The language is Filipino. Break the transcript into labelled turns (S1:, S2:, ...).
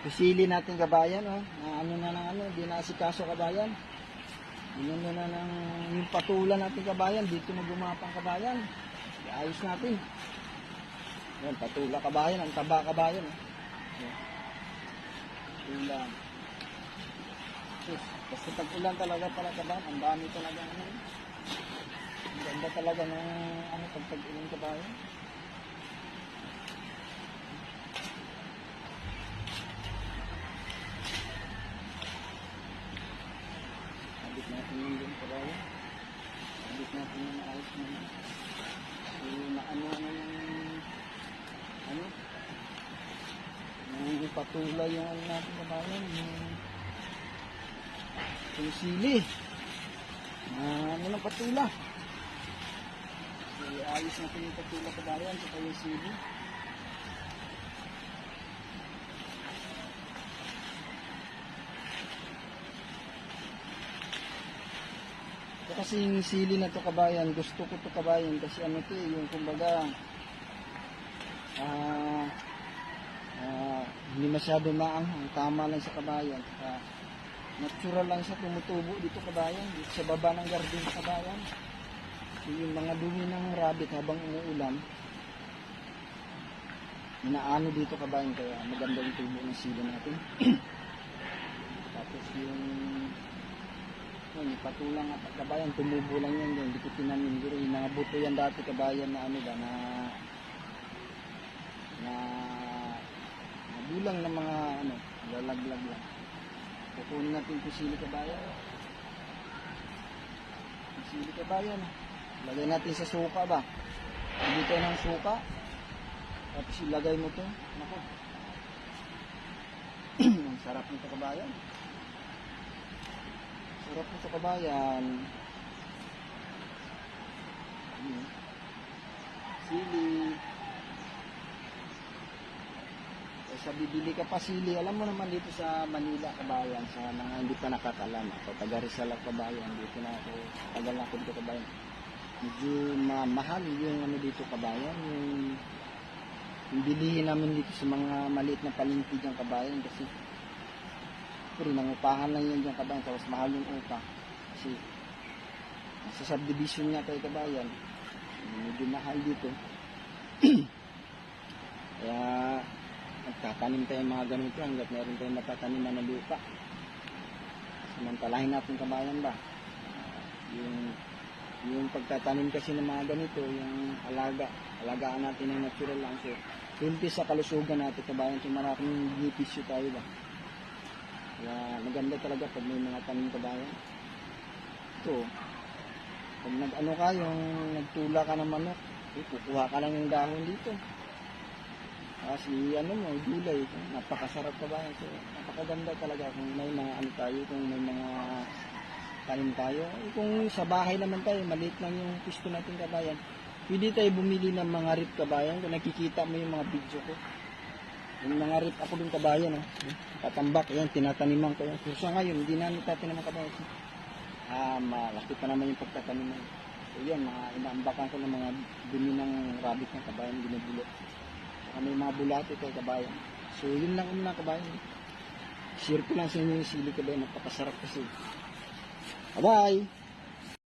S1: Pisili natin kabayan, oh. Na ano na ng ano, di na si kaso kabayan. Yun na na ng yung patulan natin kabayan, dito na gumapang kabayan. Ayos natin. Yan, patula kabayan, ang taba kabayan. Oh. Yan. Patula. Sus, basta tag-ulan talaga pala kabayan, ang dami talaga ano. Ang ganda talaga ng ano, pag tag-ulan kabayan. Natin yung din kabayan. Habit natin yung ayos naman. So, naano ano yung ano? Yung patula yung ano natin kabayan. Yung, yung sili. Ah, ano ng patula? So, ayos natin yung patula kabayan. Saka yung sili. Ito kasi yung sili na to kabayan, gusto ko to kabayan kasi ano to eh, yung kumbaga ah ah, hindi masyado maanghang, tama lang sa kabayan. Saka, natural lang siya tumutubo dito kabayan, dito sa baba ng garden kabayan. So, yung mga dumi ng rabbit habang umuulan, inaano dito kabayan kaya maganda yung tubo ng sili natin. Tapos yung yun, patulang at kabayan, tumubo lang yan yun, hindi ko tinamin. Pero yung mga buto yan dati kabayan na ano ba, na na nabulang ng mga ano, lalaglag lang. Kukunin natin yung sili kabayan. Yung sili kabayan. Lagay natin sa suka ba? Hindi tayo ng suka. Tapos ilagay mo to. Nako. Ang sarap nito kabayan. Sarap po sa kabayan. Ano? Sili. Eh, sa bibili ka pa sili, alam mo naman dito sa Manila, kabayan, sa mga hindi pa nakakalam. Ako, taga Rizal ako, kabayan. Dito na ako, tagal na ako dito, kabayan. Medyo ma mahal yung ano dito, kabayan. Yung, yung bilihin namin dito sa mga maliit na palengke dyan, kabayan. Kasi pero nangupahan lang yan dyan kabayan. Tapos mahal yung upa. Kasi sa subdivision nga tayo kabayan. Medyo mahal dito. Kaya nagtatanim tayo mga ganito hanggat meron tayong matataniman na lupa. Samantalahin natin kabayan ba? Yung yung pagtatanim kasi ng mga ganito yung alaga. Alagaan natin ng natural lang. So tulpi sa kalusugan natin kabayan. So maraming benepisyo tayo ba kaya maganda talaga pag may mga tanim kabayan. Ito, pag nag-ano ka, yung nagtula ka ng manok, eh, kukuha ka lang yung dahon dito. Kasi ano mo, gulay, napakasarap kabayan. So, napakaganda talaga kung may mga ano tayo, kung may mga tanim tayo. Eh, kung sa bahay naman tayo, maliit lang yung pisto natin kabayan. Pwede tayo bumili ng mga rip kabayan. Kung nakikita mo yung mga video ko. Yung mga rip ako dun kabayan, oh. Tatambak, yan, tinataniman ko yan. So, sa ngayon, hindi namin tataniman kabayan. Ah, malaki pa naman yung pagtataniman. So, yan, mga inaambakan ko ng mga dumi ng rabbit ng kabayan, ginubulo. Saka may mga bulate tayo kabayan. So, yun lang muna kabayan. Share ko lang sa inyo yung sili kabayan, napakasarap kasi. Bye-bye!